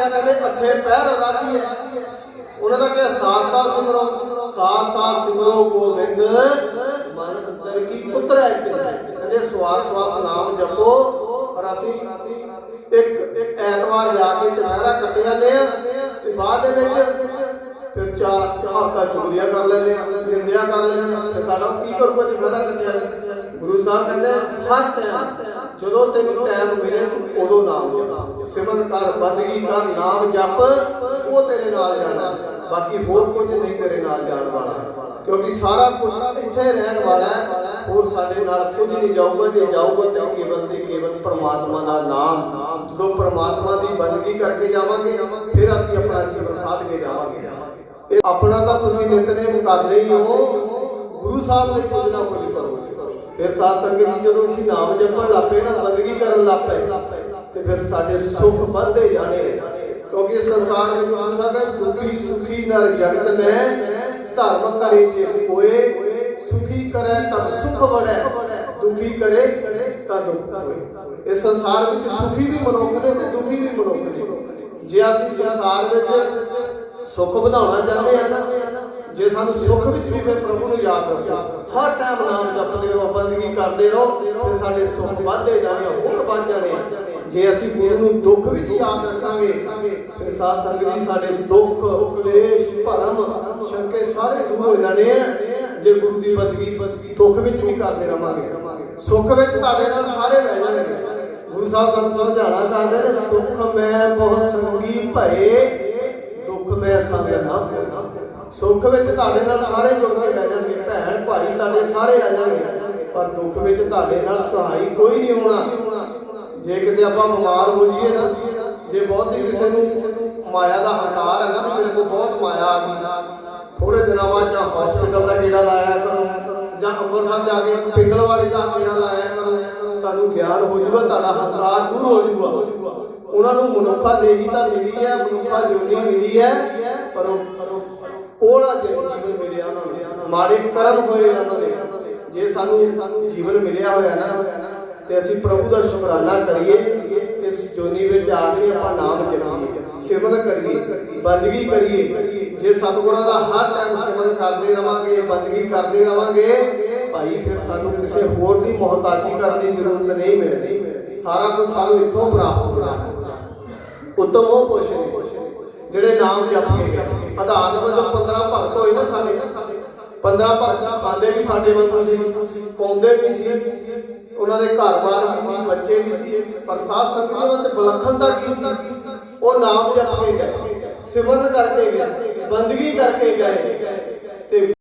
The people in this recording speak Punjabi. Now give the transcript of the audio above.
ਕਹਿੰਦੇ ਆ ਕਹਿੰਦੇ ਅੱਠੇ ਪਹਿਰ ਰਾਧੀ ਹੈ। ਉਹਨਾਂ ਦਾ ਕਿਹਾ ਸਾਥ ਸਾਥ ਸਿਮਰੋ ਸਾਥ ਸਾਥ ਸਿਮਰੋ ਗੋਬਿੰਦ ਮਨ ਅੰਦਰ ਕੀ ਉਤਰੈ ਕਹਿੰਦੇ, ਸਵਾਸ ਸਵਾਸ ਨਾਮ ਜਪੋ, ਪਰ ਅਸੀਂ ਇੱਕ ਇੱਕ ਐਤਵਾਰ ਜਾ ਕੇ ਚਨਾਰਾ ਕੱਟੇ ਜਾਂਦੇ ਆ, ਤੇ ਬਾਅਦ ਦੇ ਵਿੱਚ ਫਿਰ ਚਾਰ ਹਫ਼ਤਾ ਚੁਗਲੀਆਂ ਕਰ ਲੈਂਦੇ ਆ ਨਿੰਦਿਆ ਕਰ ਲੈਂਦੇ ਆ। ਤੇ ਸਾਡਾ ਕੀ ਕਰੂਗਾ ਜੇ ਮੇਰਾ ਕੱਟਿਆ ਗੁਰੂ ਸਾਹਿਬ ਕਹਿੰਦੇ ਹਰ ਟਾਈਮ ਜਦੋਂ ਤੈਨੂੰ ਟਾਈਮ ਮਿਲੇ, ਤੂੰ ਉਦੋਂ ਨਾਮ ਜਪ ਸਿਮਰਨ ਕਰ ਬੰਦਗੀ ਕਰ ਨਾਮ ਜਪ, ਉਹ ਤੇਰੇ ਨਾਲ ਜਾਣਾ। ਬਾਕੀ ਹੋਰ ਕੁਝ ਨਹੀਂ ਤੇਰੇ ਨਾਲ ਜਾਣ ਵਾਲਾ। ਕਿਉਂਕਿ ਸਾਰਾ ਕੁਝ ਇੱਥੇ ਰਹਿਣ ਵਾਲਾ ਹੈ, ਹੋਰ ਸਾਡੇ ਨਾਲ ਕੁਝ ਨਹੀਂ ਜਾਊਗਾ। ਜੇ ਜਾਊਗਾ ਤਾਂ ਕੇਵਲ ਤੇ ਕੇਵਲ ਪਰਮਾਤਮਾ ਦਾ ਨਾਮ। ਜਦੋਂ ਪਰਮਾਤਮਾ ਦੀ ਬੰਦਗੀ ਕਰਕੇ ਜਾਵਾਂਗੇ, ਫਿਰ ਅਸੀਂ ਆਪਣਾ ਜੀਵਨ ਸਾਧ ਕੇ ਜਾਵਾਂਗੇ। ਆਪਣਾ ਤਾਂ ਤੁਸੀਂ ਨਿਤਨੇਮ ਕਰਦੇ ਹੀ ਹੋ, ਗੁਰੂ ਸਾਹਿਬ ਲਈ ਕੁਝ ਨਾ ਕੁਝ ਕਰੋ। ਫਿਰ ਸਾਧ ਸੰਗਤ ਜੀ ਜਦੋਂ ਅਸੀਂ ਨਾਮ ਜਪਣ ਲੱਪੇ ਨਾ, ਬੰਦਗੀ ਕਰਨ ਲੱਪੇ ਤੇ ਫਿਰ ਸਾਡੇ ਸੁੱਖ ਵੱਧਦੇ ਜਾਣੇ ਕਿਉਂਕਿ ਇਸ ਸੰਸਾਰ ਵਿੱਚ ਗੁਰੂ ਸਾਹਿਬ ਦੁਖੀ ਸੁਖੀ ਨਰ ਜਗਤ ਮੈਂ, ਧਰਮ ਕਰੇ ਜੇ ਕੋਏ, ਸੁਖੀ ਕਰੇ ਤਬ ਸੁਖ ਵੜੈ, ਦੁਖੀ ਕਰੇ ਤਾਂ ਦੁੱਖ ਹੋਏ। ਇਸ ਸੰਸਾਰ ਵਿੱਚ ਸੁਖੀ ਵੀ ਮਨੁੱਖ ਨੇ ਤੇ ਦੁਖੀ ਵੀ ਮਨੁੱਖ ਨੇ। ਜੇ ਅਸੀਂ ਸੰਸਾਰ ਵਿੱਚ ਸੁੱਖ ਵਧਾਉਣਾ ਚਾਹੁੰਦੇ ਆ ਨਾ। ਜੇ ਸਾਨੂੰ ਸੁੱਖ ਵਿੱਚ ਵੀ ਫਿਰ ਪ੍ਰਭੂ ਨੂੰ ਯਾਦ ਰੱਖੋ। ਹਰ ਟਾਈਮ ਨਾਮ ਜਪਦੇ ਰਹੋ, ਬੰਦਗੀ ਕਰਦੇ ਰਹੋ, ਫਿਰ ਸਾਡੇ ਸੁੱਖ ਵੱਧਦੇ ਜਾਣੇ ਹੋਰ ਵੱਧ ਜਾਣੇ ਜੇ ਅਸੀਂ ਗੁਰੂ ਨੂੰ ਦੁੱਖ ਵਿੱਚ ਯਾਦ ਰੱਖਾਂਗੇ, ਫਿਰ ਸਾਧ ਸੰਗਤ ਜੀ ਸਾਡੇ ਦੁੱਖ, ਕਲੇਸ਼, ਭਰਮ ਸ਼ੰਕੇ ਸਾਰੇ ਦੂਰ ਹੋ ਜਾਣੇ ਆ। ਜੇ ਗੁਰੂ ਦੀ ਬੰਦਗੀ ਦੁੱਖ ਵਿੱਚ ਵੀ ਕਰਦੇ ਰਵਾਂਗੇ, ਸੁੱਖ ਵਿੱਚ ਤੁਹਾਡੇ ਨਾਲ ਸਾਰੇ ਬਹਿ ਜਾਣਗੇ। ਗੁਰੂ ਸਾਹਿਬ ਸਾਨੂੰ ਸਮਝਾਣਾ ਕਰਦੇ ਨੇ, ਸੁੱਖ ਮੈਂ ਬਹੁਤ ਸੰਗੀ ਭਏ ਮੈਂ ਸੰਗ ਨਾ ਸੁੱਖ ਵਿੱਚ ਤੁਹਾਡੇ ਨਾਲ ਸਾਰੇ ਜੁੜ ਕੇ ਬਹਿ ਜਾਣਗੇ, ਭੈਣ ਭਾਈ ਤੁਹਾਡੇ ਸਾਰੇ ਆ ਜਾਣਗੇ। ਪਰ ਦੁੱਖ ਵਿੱਚ ਤੁਹਾਡੇ ਨਾਲ ਸਹਾਈ ਕੋਈ ਨਹੀਂ ਹੋਣਾ। ਜੇ ਕਿਤੇ ਆਪਾਂ ਬਿਮਾਰ ਹੋ ਜਾਈਏ ਨਾ, ਜੇ ਬਹੁਤੀ ਕਿਸੇ ਨੂੰ ਮਾਇਆ ਦਾ ਹੰਕਾਰ ਹੈ ਨਾ, ਵੀ ਮੇਰੇ ਕੋਲ ਬਹੁਤ ਮਾਇਆ ਆ ਗਈ ਥੋੜੇ ਦਿਨਾਂ ਬਾਅਦ ਜਾਂ ਹਸਪੀਟਲ ਦਾ ਕੀੜਾ ਲਾਇਆ ਕਰੋ, ਜਾਂ ਅੰਮ੍ਰਿਤਸਰ ਜਾ ਕੇ ਪਿੰਗਲਵਾੜੀ ਦਾ ਕੀੜਾ ਲਾਇਆ ਕਰੋ ਤੁਹਾਨੂੰ ਗਿਆਨ ਹੋ ਜਾਊਗਾ, ਤੁਹਾਡਾ ਹੰਕਾਰ ਦੂਰ ਹੋ ਜਾਊਗਾ। ਉਹਨਾਂ ਨੂੰ ਮਨੁੱਖਾ ਦੇਹੀ ਤਾਂ ਮਿਲੀ ਹੈ, ਮਨੁੱਖਾ ਜੀਵਨੀ ਮਿਲੀ ਹੈ ਪਰ ਉਹ ਜੀਵਨ ਮਿਲਿਆ ਉਹਨਾਂ ਨੂੰ। ਮਾੜੇ ਕਰਮ ਹੋਏ ਉਹਨਾਂ ਦੇ। ਜੇ ਸਾਨੂੰ ਜੀਵਨ ਮਿਲਿਆ ਹੋਇਆ ਨਾ, ਤੇ ਅਸੀਂ ਪ੍ਰਭੂ ਦਾ ਸ਼ੁਕਰਾਨਾ ਕਰੀਏ, ਇਸ ਜੋਨੀ ਵਿੱਚ ਆ ਕੇ ਆਪਾਂ ਨਾਮ ਜਪੀਏ, ਸਿਮਰਨ ਕਰੀਏ, ਬੰਦਗੀ ਕਰੀਏ। ਜੇ ਸਤਿਗੁਰਾਂ ਦਾ ਹਰ ਟਾਈਮ ਸਿਮਰਨ ਕਰਦੇ ਰਵਾਂਗੇ, ਬੰਦਗੀ ਕਰਦੇ ਰਵਾਂਗੇ ਭਾਈ, ਫਿਰ ਸਾਨੂੰ ਕਿਸੇ ਹੋਰ ਦੀ ਮੁਹਤਾਜੀ ਕਰਨ ਦੀ ਜ਼ਰੂਰਤ ਨਹੀਂ ਮਿਲਣੀ। ਸਾਰਾ ਕੁਝ ਸਾਨੂੰ ਇੱਥੋਂ ਪ੍ਰਾਪਤ ਹੋਣਾ। ਉਤਮ ਉਹ ਕੁਛ ਜਿਹੜੇ ਨਾਮ ਜਪ ਕੇ ਗਏ। ਆਧਾਰਨ ਵਜੋਂ 15 ਭਗਤ ਹੋਏ ਨਾ ਸਾਡੇ। 15 ਭਗਤ ਖਾਂਦੇ ਵੀ ਸਾਡੇ ਵਾਂਗੂ ਸੀ, ਪਾਉਂਦੇ ਵੀ ਸੀ। ਉਹਨਾਂ ਦੇ ਘਰ-ਬਾਰ ਵੀ ਸੀ, ਬੱਚੇ ਵੀ ਸੀ। ਪਰ ਸਾਧ ਸੰਗਤ ਜੀ ਉਹਨਾਂ ਬਲਖਣਤਾ ਕੀ ਸੀ? ਉਹ ਨਾਮ ਜਪ ਕੇ ਗਏ, ਸਿਮਰਨ ਕਰਕੇ ਗਏ, ਬੰਦਗੀ ਕਰਕੇ ਗਏ। ਤੇ